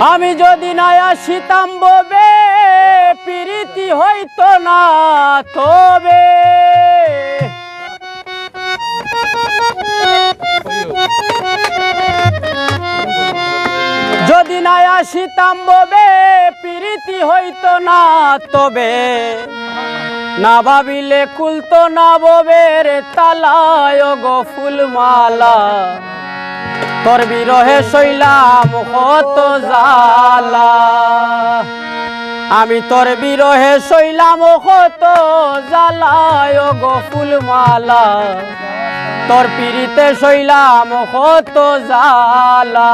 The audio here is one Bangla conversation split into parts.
আমি যদি না আসিতাম ববে, প্রীতি হইতো না তবে। যদি না আসিতাম ববে, প্রীতি হইতো না তবে। না ভাবিলে কুলতো না ববের তালায় গো ফুলমালা। তোর বিরহে শৈলাম কত জালা আমি তোর বিরহে শৈলাম কত জালায় গো ফুলমালা। তোর পিড়িতে শৈলাম কত জালা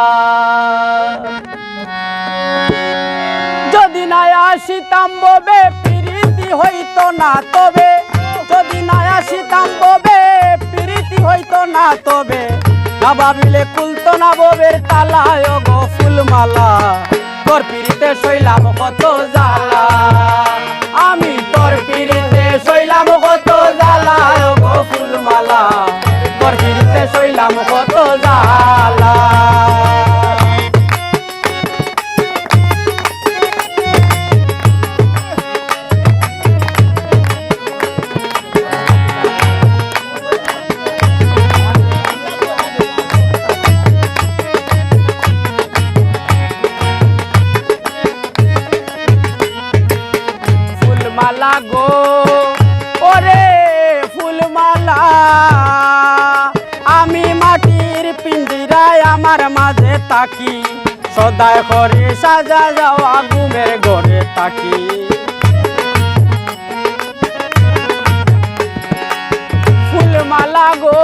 যদি না আসিতাম ববে প্রীতি হইতো না তবে। যদি না আসিতাম ববে প্রীতি হইতো না তবে। না ভাবিলে কুলতো না ববের তালায় গো ফুলমালা। তোর পিড়িতে শৈলাম কত জালা ফুলমালা গো। ওরে ফুলমালা, আমি মাটির পিঞ্জিরায় আমার মাঝে তাকি সদায় করে সাজা যাওয়া ঘুমের ঘরে তাকি ফুলমালা গো।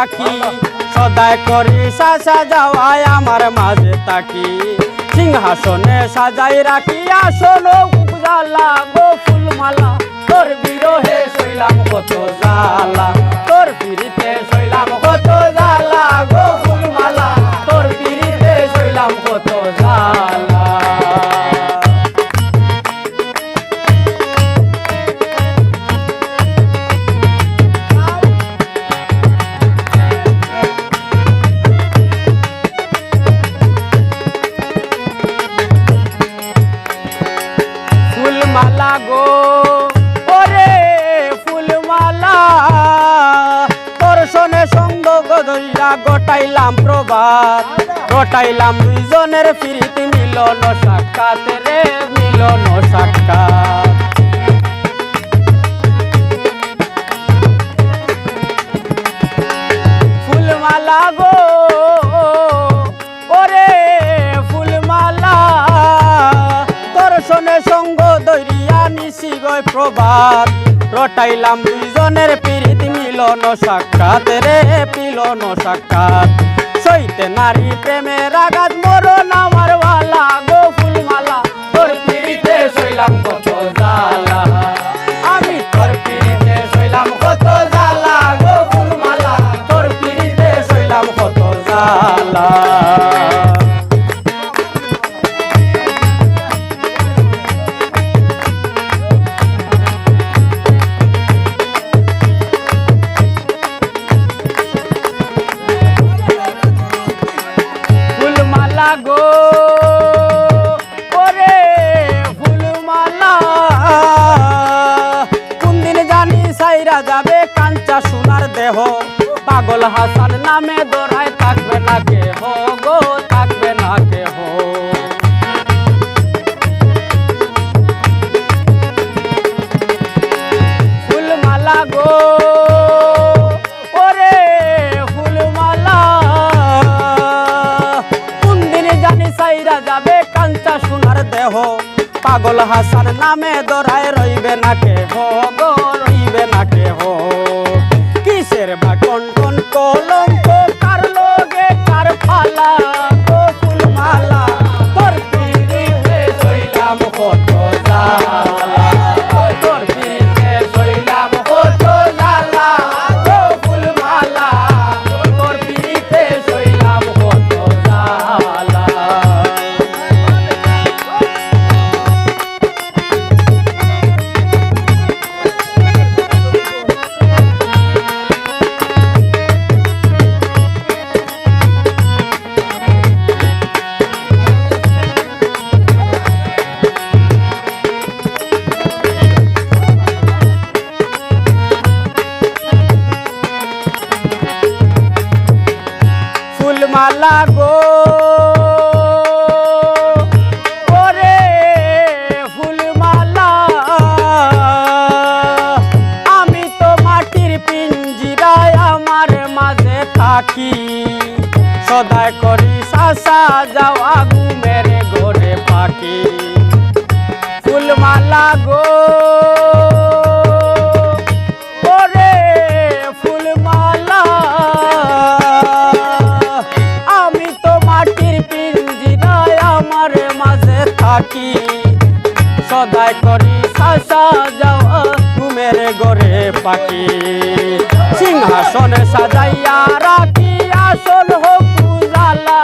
তাকি সদায় করি সাজা যাওয়ায় আমার মাঝে তাকি। সিংহাসনে সাজাই রাখি আসন উপজালা। গো ফুলমালা, তোর বিরহে শৈলাম কত জালা তোর পিড়িতে প্রভাত গোটাইলাম দুইজনের ফিরিতি মিলন সাক্ষাৎ রে, মিলন সাক্ষাৎ। ফুলমালা গো ফুলমালা। রটাইলাম দুইজনের পিরিত মিলন সাক্ষাৎ রে পিলন সাক্ষাৎ। সইতে নারী প্রেমের আঘাত, মরণ আমার ওয়ালা গো ফুলমালা। তোর পিড়িতে শৈলাম কত জালা আমি তোর পিরিতে পাগল হাসান নামে দৌড়ায় থাকবে না কে হো গো, থাকবে না কে হো ফুলমালা গো, ওরে ফুলমালা। কোনদিন জানি সাইরা যাবে কাঞ্চা সোনার দেহ। পাগল হাসান নামে দৌড়ায় রইবে না কে হো গো, রইবে না কে হো ফুলমালা গো। ফুলমালা আমি তো মাটির আমার মাঝে থাকি। সদায় করি সাসা যাওয়া ঘুমের ঘরে পাখি। ফুলমালা গো। করি সাসা যাওয়া ঘুমের গড়ে পাখি। সিংহাসনে সাজাইয়া রাখি আসল হোক উজালা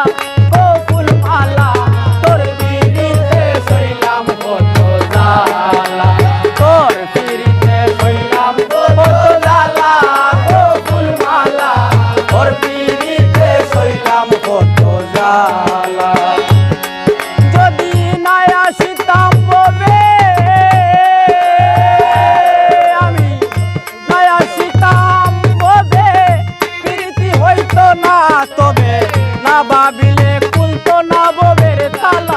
ভাবিলে কুলতো